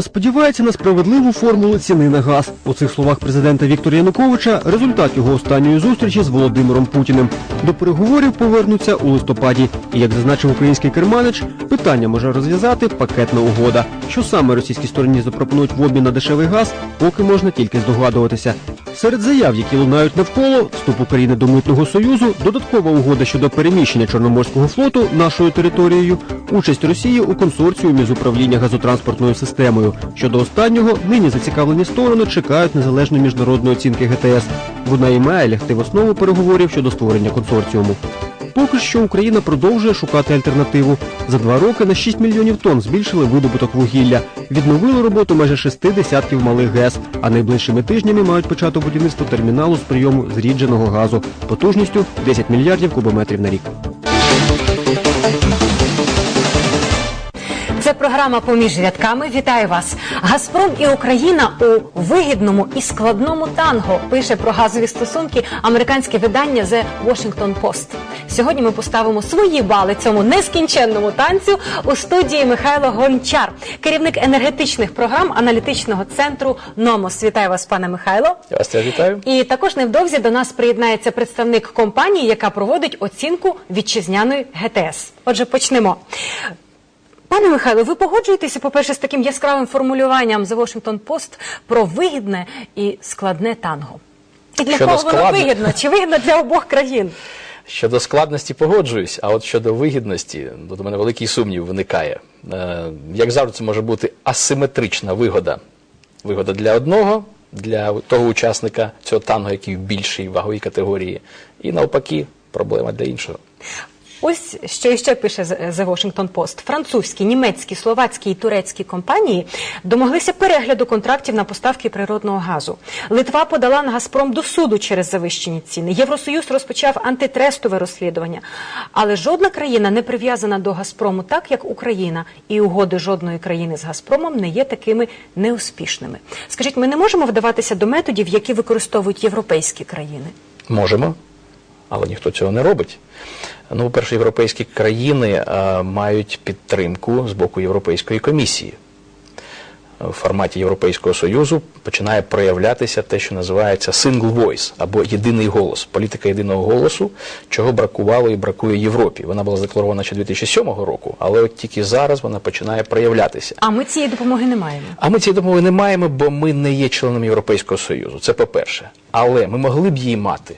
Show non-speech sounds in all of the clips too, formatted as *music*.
Україна сподівається на справедливу формулу ціни на газ. У цих словах президента Віктора Януковича результат його останньої зустрічі з Володимиром Путіним. До переговорів повернуться у листопаді. І як зазначив український керманич, питання може розв'язати пакетна угода. Що саме російській стороні запропонують в обмін на дешевий газ, поки можна тільки здогадуватися. Серед заяв, які лунають навколо вступ України до митного союзу, додаткова угода щодо переміщення Чорноморського флоту нашою територією, участь Росії у консорціумі з управління газотранспортною системою. Щодо останнього, нині зацікавлені сторони чекають незалежної міжнародної оцінки ГТС. Вона і має лягти в основу переговорів щодо створення консорціуму. Поки що Україна продовжує шукати альтернативу. За два роки на 6 мільйонів тонн збільшили видобуток вугілля, відновили роботу майже шести десятків малих ГЕС, а найближчими тижнями мають почати будівництво терміналу з прийому зрідженого газу потужністю 10 мільярдів кубометрів на рік. Програма поміж рядками. Вітаю вас. Газпром і Україна у вигідному і складному танго пише про газові стосунки американське видання The Washington Post. Сьогодні ми поставимо свої бали цьому нескінченному танцю у студії Михайло Гончар, керівник енергетичних програм аналітичного центру Номос. Вітаю вас, пане Михайло. Я вас теж вітаю. І також невдовзі до нас приєднається представник компанії, яка проводить оцінку вітчизняної ГТС. Отже, почнемо. Пане Михайло, ви погоджуєтеся, по-перше, з таким яскравим формулюванням The Washington Post про вигідне і складне танго? І для Щодо кого воно складне- вигідно? Чи вигідно для обох країн? Щодо складності погоджуюсь, а от щодо вигідності, то до мене великий сумнів виникає. Е, Як завжди, це може бути асиметрична вигода. Вигода для одного, для того учасника цього танго, який в більшій ваговій категорії, і навпаки, проблема для іншого. Ось що іще пише The Washington Post. Французькі, німецькі, словацькі і турецькі компанії домоглися перегляду контрактів на поставки природного газу. Литва подала на Газпром до суду через завищені ціни. Євросоюз розпочав антитрестове розслідування. Але жодна країна не прив'язана до Газпрому так, як Україна, і угоди жодної країни з Газпромом не є такими неуспішними. Скажіть, ми не можемо вдаватися до методів, які використовують європейські країни? Можемо, але ніхто цього не робить. Ну, по-перше, європейські країни е, мають підтримку з боку Європейської комісії. В форматі Європейського Союзу починає проявлятися те, що називається single voice або єдиний голос, політика єдиного голосу, чого бракувало і бракує Європі. Вона була задекларована ще 2007 року, але от тільки зараз вона починає проявлятися. А ми цієї допомоги не маємо. А ми цієї допомоги не маємо, бо ми не є членом Європейського Союзу. Це по-перше. Але ми могли б її мати,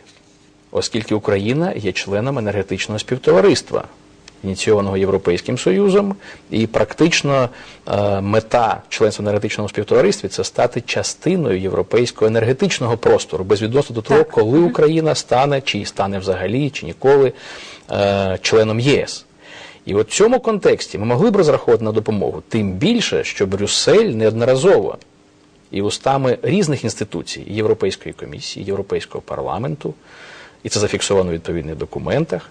оскільки Україна є членом енергетичного співтовариства, ініційованого Європейським Союзом, і практично е, мета членства в енергетичному співтоваристві це стати частиною європейського енергетичного простору, безвідносно до того, коли Україна стане, чи стане взагалі, чи ніколи е, членом єС. І от в цьому контексті ми могли б розраховувати на допомогу, тим більше, що Брюссель неодноразово і устами різних інституцій Європейської комісії, Європейського парламенту, і це зафіксовано в відповідних документах,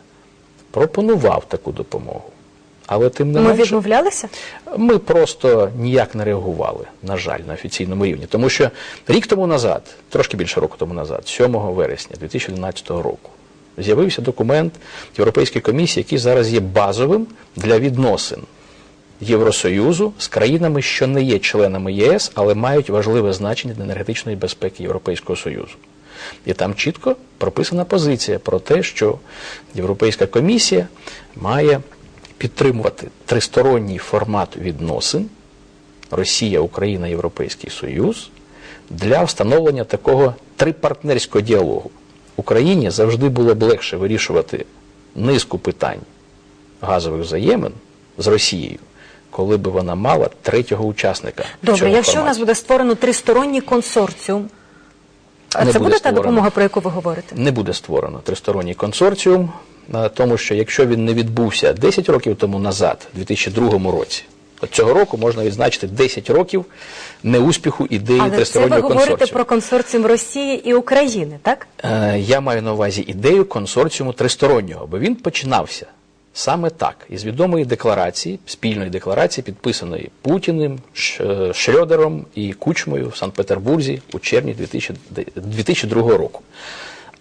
пропонував таку допомогу. Але тим не Ми відмовлялися? ми просто ніяк не реагували, на жаль, на офіційному рівні. Тому що рік тому назад, трошки більше року тому назад, 7 вересня 2011 року, з'явився документ Європейської комісії, який зараз є базовим для відносин Євросоюзу з країнами, що не є членами ЄС, але мають важливе значення для енергетичної безпеки Європейського Союзу. І там чітко прописана позиція про те, що Європейська комісія має підтримувати тристоронній формат відносин Росія, Україна, Європейський Союз для встановлення такого трипартнерського діалогу. Україні завжди було б легше вирішувати низку питань газових взаємин з Росією, коли б вона мала третього учасника. Добре, якщо у нас буде створено тристоронній консорціум, а Не це буде буде та допомога, про яку ви говорите? не буде створено тристоронній консорціум, тому що якщо він не відбувся 10 років тому назад, у 2002 році, от цього року можна відзначити 10 років неуспіху ідеї Але це ви говорите консорціуму. про консорціум Росії і України, так? Е, Я маю на увазі ідею консорціуму тристороннього, бо він починався саме так, із відомої декларації, спільної декларації, підписаної Путіним, е, і Кучмою в Санкт-Петербурзі у червні 2002 року.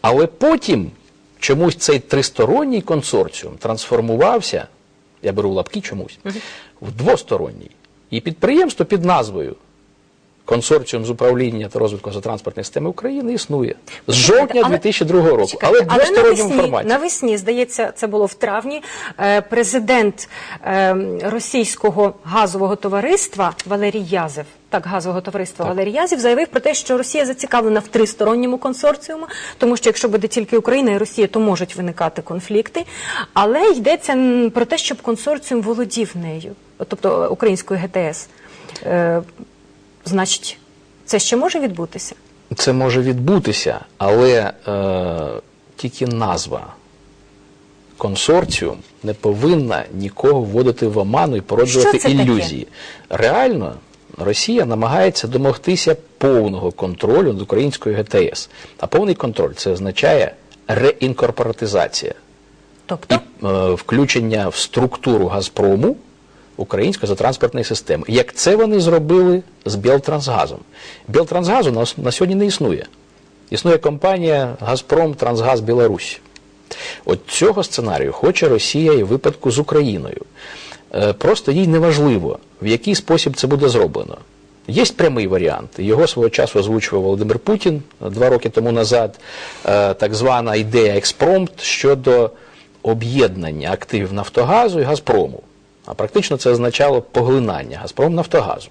Але потім чомусь цей тристоронній консорціум трансформувався, я беру лапки чомусь, в двосторонній. І підприємство під назвою Консорціум з управління та розвитку газотранспортної системи України існує з жовтня Але- 2002 року, Чекайте, але в двосторонньому форматі. навесні, здається, це було в травні. е, Президент е, російського газового товариства Валерій Язев, так, газового товариства Валерій Язев заявив про те, що Росія зацікавлена в тристоронньому консорціуму, тому що якщо буде тільки Україна і Росія, то можуть виникати конфлікти. Але йдеться про те, щоб консорціум володів нею, тобто українською ГТС. Значить, це ще може відбутися? Це може відбутися, але е, тільки назва консорціум не повинна нікого вводити в оману і породжувати це таке? ілюзії. Реально, Росія намагається домогтися повного контролю над українською ГТС. А повний контроль це означає реінкорпоратизація Тобто? і е, включення в структуру Газпрому української газотранспортної системи. Як це вони зробили з Білтрансгазом? Білтрансгазу на, на сьогодні не існує. Існує компанія Газпром Трансгаз Білорусь. От цього сценарію хоче Росія і в випадку з Україною. Е, Просто їй не важливо, в який спосіб це буде зроблено. Є прямий варіант. Його свого часу озвучував Володимир Путін два роки тому назад. Е, Так звана ідея експромт щодо об'єднання активів Нафтогазу і Газпрому. А практично це означало поглинання Газпром Нафтогазу.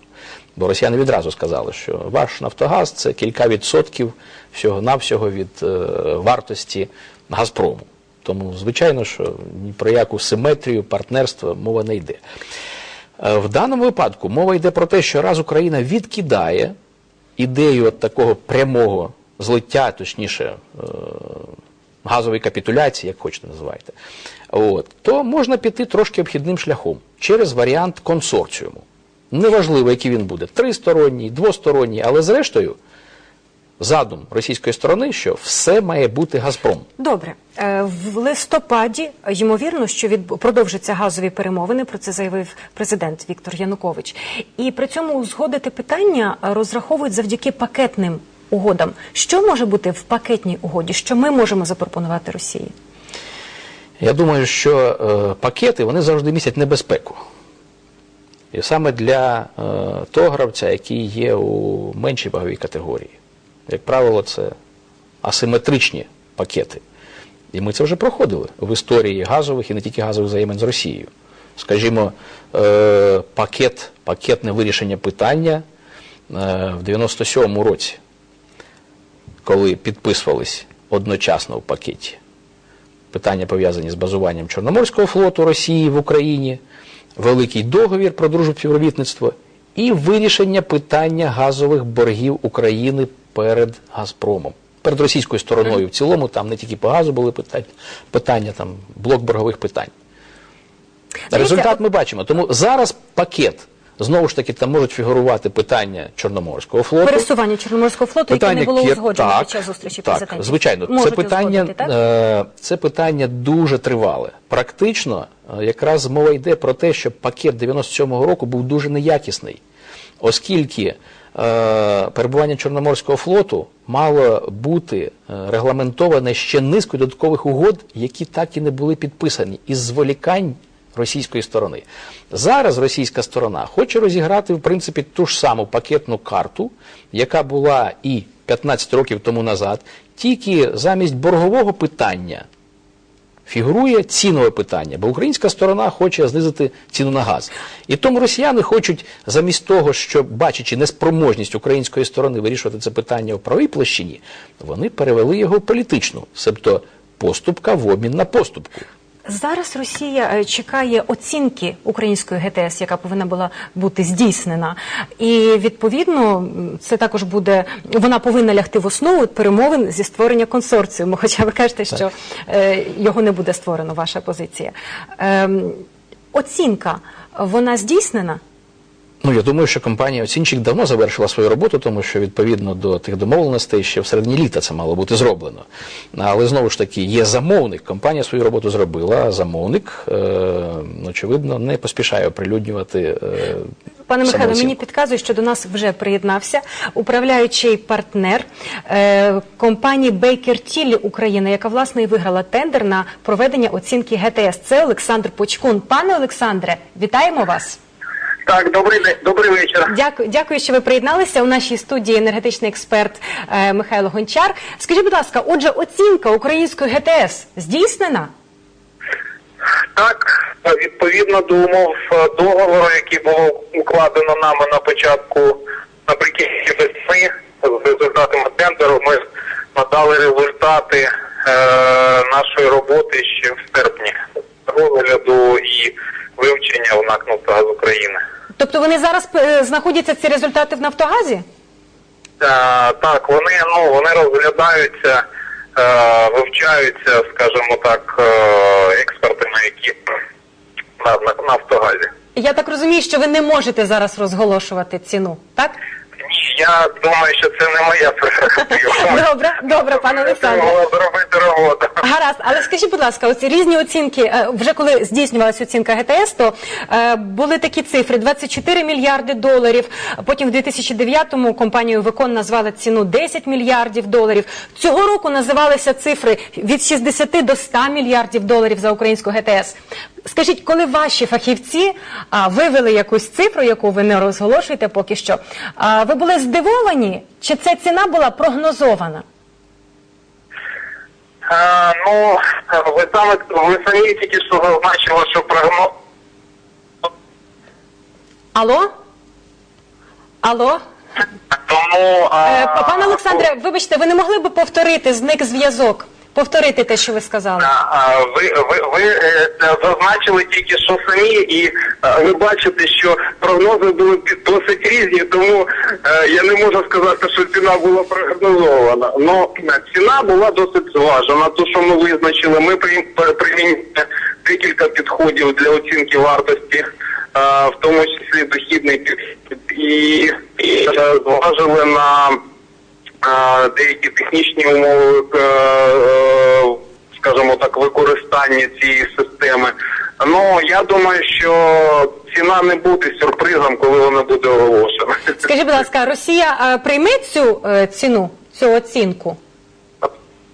Бо росіяни відразу сказали, що ваш Нафтогаз це кілька відсотків всього-навсього від е, вартості Газпрому. Тому, звичайно, що ні про яку симетрію, партнерство мова не йде. Е, В даному випадку мова йде про те, що раз Україна відкидає ідею такого прямого злиття, точніше, е, газової капітуляції, як хочете називайте, от, то можна піти трошки обхідним шляхом через варіант консорціуму. Неважливо, який він буде, тристоронній, двосторонній, але зрештою задум російської сторони, що все має бути Газпром. Добре, Е, в листопаді ймовірно, що від продовжаться газові перемовини. Про це заявив президент Віктор Янукович. І при цьому узгодити питання розраховують завдяки пакетним угодам. Що може бути в пакетній угоді? Що ми можемо запропонувати Росії? Я думаю, що е, пакети вони завжди містять небезпеку. І саме для е, того гравця, який є у меншій ваговій категорії. Як правило, це асиметричні пакети. І ми це вже проходили в історії газових і не тільки газових взаємин з Росією. Скажімо, е, пакет, пакетне вирішення питання е, в 97-му році, коли підписувались одночасно в пакеті питання пов'язані з базуванням Чорноморського флоту Росії в Україні, великий договір про дружбу співробітництво і вирішення питання газових боргів України перед Газпромом. Перед російською стороною в цілому, там не тільки по газу були питання, питання там блок боргових питань. Результат ми бачимо. Тому зараз пакет. Знову ж таки, там можуть фігурувати питання Чорноморського флоту. Пересування Чорноморського флоту, яке не було узгоджено так, під час зустрічі так, президентів. Звичайно, Можуть це питання, так? е, це питання дуже тривале. Практично, е, якраз мова йде про те, що пакет 97-го року був дуже неякісний, оскільки е, перебування Чорноморського флоту мало бути регламентоване ще низкою додаткових угод, які так і не були підписані із зволікань російської сторони. Зараз російська сторона хоче розіграти, в принципі, ту ж саму пакетну карту, яка була і 15 років тому назад, тільки замість боргового питання фігурує цінове питання, бо українська сторона хоче знизити ціну на газ. І тому росіяни хочуть, замість того, щоб бачачи неспроможність української сторони вирішувати це питання в правій площині, вони перевели його в політичну, себто поступка в обмін на поступку. Зараз Росія е, чекає оцінки української ГТС, яка повинна була бути здійснена, і відповідно це також буде вона повинна лягти в основу перемовин зі створення консорціуму. *laughs* Хоча ви кажете, що е, його не буде створено. Ваша позиція. Ем, оцінка вона здійснена. Ну, я думаю, що компанія оцінщик давно завершила свою роботу, тому що відповідно до тих домовленостей ще в середині літа це мало бути зроблено. Але знову ж таки, є замовник. Компанія свою роботу зробила, а замовник, е, очевидно, не поспішає оприлюднювати. Е, Пане Михайло, мені підказує, що до нас вже приєднався управляючий партнер е, компанії Baker Tilly України, яка власне і виграла тендер на проведення оцінки ГТС. Це Олександр Почкун. Пане Олександре, вітаємо вас. Так, добрий добрий вечір. Дякую, дякую, що ви приєдналися. У нашій студії енергетичний експерт е, Михайло Гончар. Скажіть, будь ласка, отже, оцінка української ГТС здійснена? Так, відповідно до умов е, договору, який було укладено нами на початку наприкінці весни, з результатами тендеру, ми надали результати е, нашої роботи ще в серпні розгляду і вивчення в НАК «Нафтогаз України. Тобто вони зараз е, знаходяться ці результати в Нафтогазі? Е, так, вони ну вони розглядаються, е, вивчаються, скажімо так, е, експертами, які на, на Нафтогазі. Я так розумію, що ви не можете зараз розголошувати ціну, так? Я думаю, що це не моя прерогатива. *laughs* Добре, добре, пане Олександре. Зробити роботу. Гаразд, але скажіть, будь ласка, оці різні оцінки, е, вже коли здійснювалася оцінка ГТС, то е, були такі цифри: 24 мільярди доларів. Потім в 2009-му компанію Викон назвали ціну 10 мільярдів доларів. Цього року називалися цифри від 60 до 100 мільярдів доларів за українську ГТС. Скажіть, коли ваші фахівці а, вивели якусь цифру, яку ви не розголошуєте поки що, а, ви були здивовані, чи ця ціна була прогнозована? Е, ну, ви саме ви самі тільки що зазначили, що прогноз. Алло? Алло? Тому Е, а, Пане Олександре, вибачте, ви не могли б повторити зник зв'язок? Повторити те, що ви сказали. А, Ви, ви, ви е, зазначили тільки що самі, і е, ви бачите, що прогнози були досить різні, тому е, я не можу сказати, що ціна була прогнозована. Но е, ціна була досить зважена. То, що ми визначили, ми при- при- примінили декілька підходів для оцінки вартості, е, в тому числі дохідний підхід, і, і е, зважили на е, деякі технічні умови, е, е, скажімо так, використання цієї системи. Ну я думаю, що ціна не буде сюрпризом, коли вона буде оголошена. Скажіть, будь ласка, Росія е, прийме цю ціну, цю оцінку?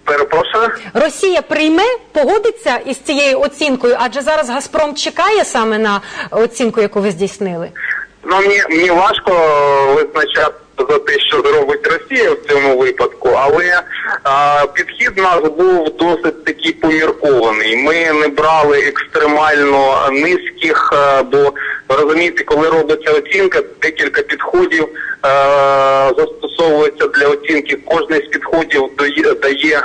Перепрошую. Росія прийме, погодиться із цією оцінкою, адже зараз Газпром чекає саме на оцінку, яку ви здійснили. Ну мені, мені важко визначати за те, що зробить Росія в цьому випадку, але а, підхід нас був досить такий поміркований. Ми не брали екстремально низьких, а, бо розумієте, коли робиться оцінка, декілька підходів а, застосовується для оцінки. Кожний з підходів дає, дає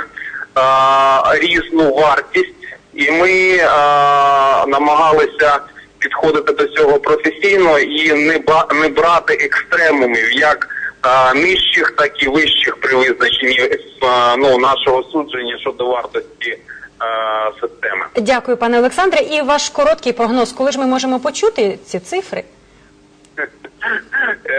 а, різну вартість, і ми а, намагалися підходити до цього професійно і не ба не брати екстремумів, як нижчих, так і вищих при визначенні ну, нашого судження щодо вартості системи. Дякую, пане Олександре. І ваш короткий прогноз, коли ж ми можемо почути ці цифри? Е,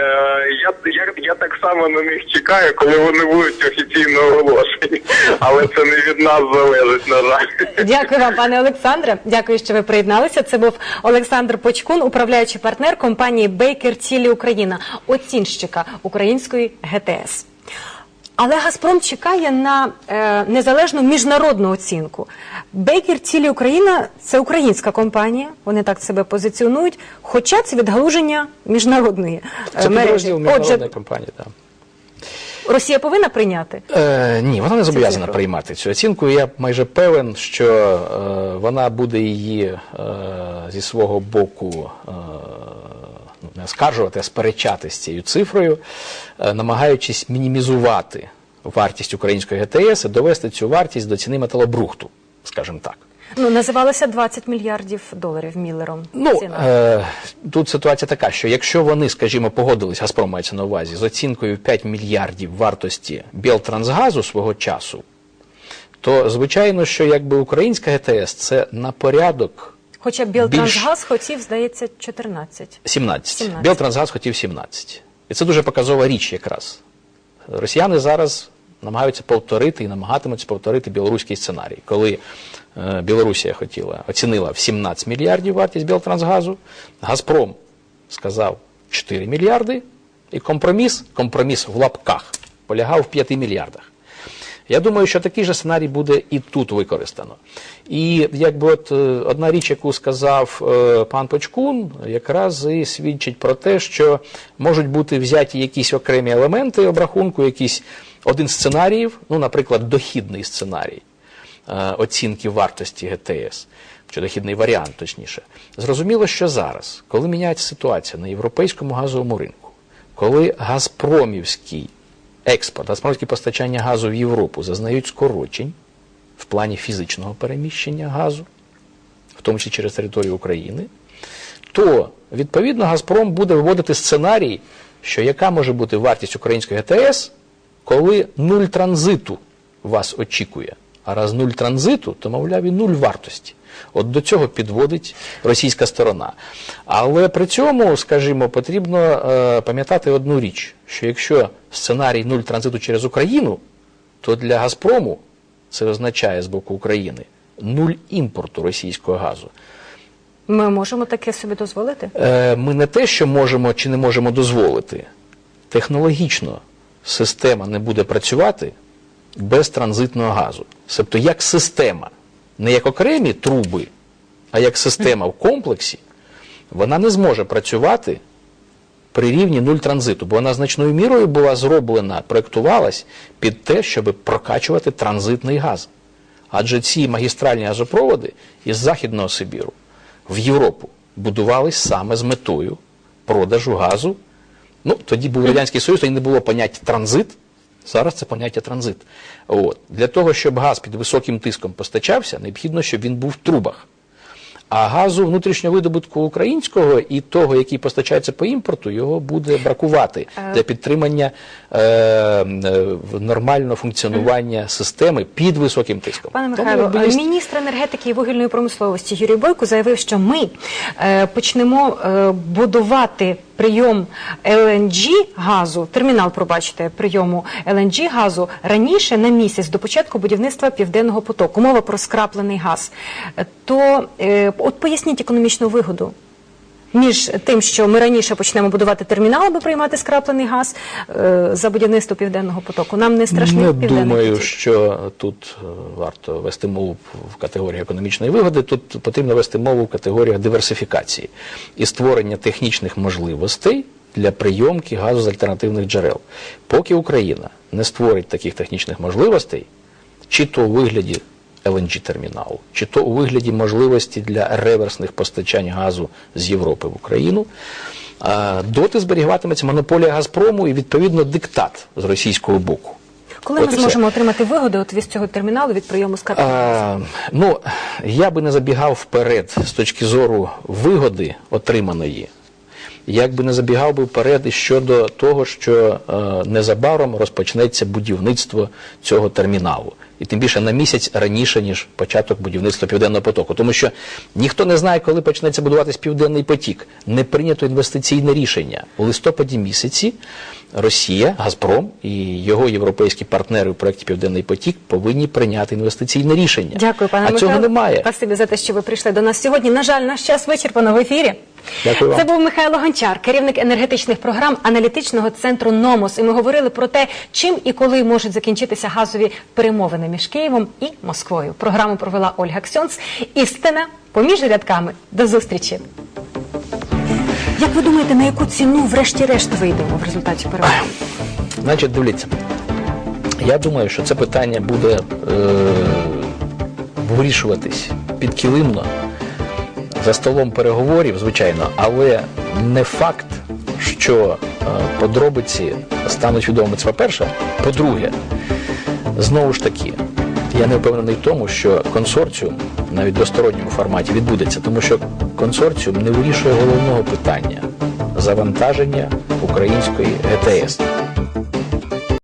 я, я, я так само на них чекаю, коли вони будуть офіційно оголошені, але це не від нас залежить, на жаль. Дякую вам, пане Олександре. Дякую, що ви приєдналися. Це був Олександр Почкун, управляючий партнер компанії Бейкер Цілі Україна, оцінщика української ГТС. Але Газпром чекає на е, незалежну міжнародну оцінку. Бейкер Тілі Україна це українська компанія, вони так себе позиціонують, хоча це відгалуження міжнародної е, Це мережі. підрозділ міжнародної компанії. Так. Росія повинна прийняти. Е, ні, вона не зобов'язана цифру. приймати цю оцінку. Я майже певен, що е, вона буде її е, зі свого боку е, не оскаржувати, а сперечати з цією цифрою, е, намагаючись мінімізувати вартість української ГТС і довести цю вартість до ціни металобрухту, скажімо так. Ну називалося 20 мільярдів доларів Міллером. Ну, е, тут ситуація така, що якщо вони, скажімо, погодились, Газпром мається на увазі, з оцінкою в 5 мільярдів вартості Білтрансгазу свого часу, то звичайно, що якби українська ГТС це на порядок Хоча Білтрансгаз хотів, здається, 14. 17. 17. Білтрансгаз хотів 17. І це дуже показова річ якраз. Росіяни зараз намагаються повторити і намагатимуться повторити білоруський сценарій, коли е, Білорусія хотіла, оцінила в 17 мільярдів вартість Білтрансгазу, Газпром сказав 4 мільярди, і компроміс, компроміс в лапках, полягав в 5 мільярдах. Я думаю, що такий же сценарій буде і тут використано. І якби от е, одна річ, яку сказав е, пан Почкун, якраз і свідчить про те, що можуть бути взяті якісь окремі елементи обрахунку, якийсь один з сценаріїв, ну, наприклад, дохідний сценарій е, оцінки вартості ГТС, чи дохідний варіант, точніше. Зрозуміло, що зараз, коли міняється ситуація на європейському газовому ринку, коли Газпромівський експорт, Газпромівські постачання газу в Європу зазнають скорочень в плані фізичного переміщення газу, в тому числі через територію України, то відповідно Газпром буде виводити сценарій, що яка може бути вартість української ГТС, коли нуль транзиту вас очікує. А раз нуль транзиту, то, мовляв, і нуль вартості. От до цього підводить російська сторона. Але при цьому, скажімо, потрібно е, пам'ятати одну річ: що якщо сценарій нуль транзиту через Україну, то для Газпрому це означає з боку України нуль імпорту російського газу. Ми можемо таке собі дозволити? Е, ми не те, що можемо чи не можемо дозволити. Технологічно система не буде працювати без транзитного газу. Тобто як система, не як окремі труби, а як система в комплексі, вона не зможе працювати при рівні нуль транзиту, бо вона значною мірою була зроблена, проєктувалась під те, щоб прокачувати транзитний газ. Адже ці магістральні газопроводи із Західного Сибіру в Європу будувались саме з метою продажу газу. Ну, тоді був Радянський Союз, тоді не було поняття транзит. Зараз це поняття транзит. От. Для того, щоб газ під високим тиском постачався, необхідно, щоб він був в трубах. А газу внутрішнього видобутку українського і того, який постачається по імпорту, його буде бракувати для підтримання е, е, нормального функціонування системи під високим тиском. Пане Михайло, якби, є- міністр енергетики і вугільної промисловості Юрій Бойко заявив, що ми е, почнемо е, будувати прийом ЛНГ газу, термінал, пробачте, прийому ЛНГ газу раніше на місяць до початку будівництва південного потоку. Мова про скраплений газ. Е, То е, от поясніть економічну вигоду. Між тим, що ми раніше почнемо будувати термінал, аби приймати скраплений газ е, за будівництво південного потоку. Нам не страшний Не південний думаю, потік? що тут е, варто вести мову в категорії економічної вигоди. Тут потрібно вести мову в категоріях диверсифікації і створення технічних можливостей для прийомки газу з альтернативних джерел. Поки Україна не створить таких технічних можливостей, чи то у вигляді LNG-терміналу, чи то у вигляді можливості для реверсних постачань газу з Європи в Україну, доти зберігатиметься монополія Газпрому і відповідно диктат з російського боку. Коли От ми зможемо отримати вигоди от від цього терміналу від прийому скарбу? А, ну, я би не забігав вперед з точки зору вигоди отриманої. Як би не забігав би вперед і щодо того, що е, незабаром розпочнеться будівництво цього терміналу. І тим більше на місяць раніше, ніж початок будівництва Південного потоку. Тому що ніхто не знає, коли почнеться будуватись Південний потік. Не прийнято інвестиційне рішення. У листопаді місяці Росія, Газпром і його європейські партнери у проєкті Південний потік повинні прийняти інвестиційне рішення. Дякую, пане а Михайло. цього немає. Спасибі за те, що ви прийшли до нас сьогодні. На жаль, наш час вичерпано в ефірі. Дякую вам. Це був Михайло Гончар, керівник енергетичних програм аналітичного центру Номос. І ми говорили про те, чим і коли можуть закінчитися газові перемовини між Києвом і Москвою. Програму провела Ольга Ксьонц. Істина поміж рядками. До зустрічі. Як ви думаєте, на яку ціну врешті-решт вийдемо в результаті перемовин? Значить, дивіться. Я думаю, що це питання буде е, вирішуватись підкилимно за столом переговорів, звичайно, але не факт, що е, подробиці стануть відомими. Це по-перше. По-друге, знову ж таки, я не впевнений в тому, що консорціум навіть в двосторонньому форматі відбудеться, тому що консорціум не вирішує головного питання завантаження української ГТС.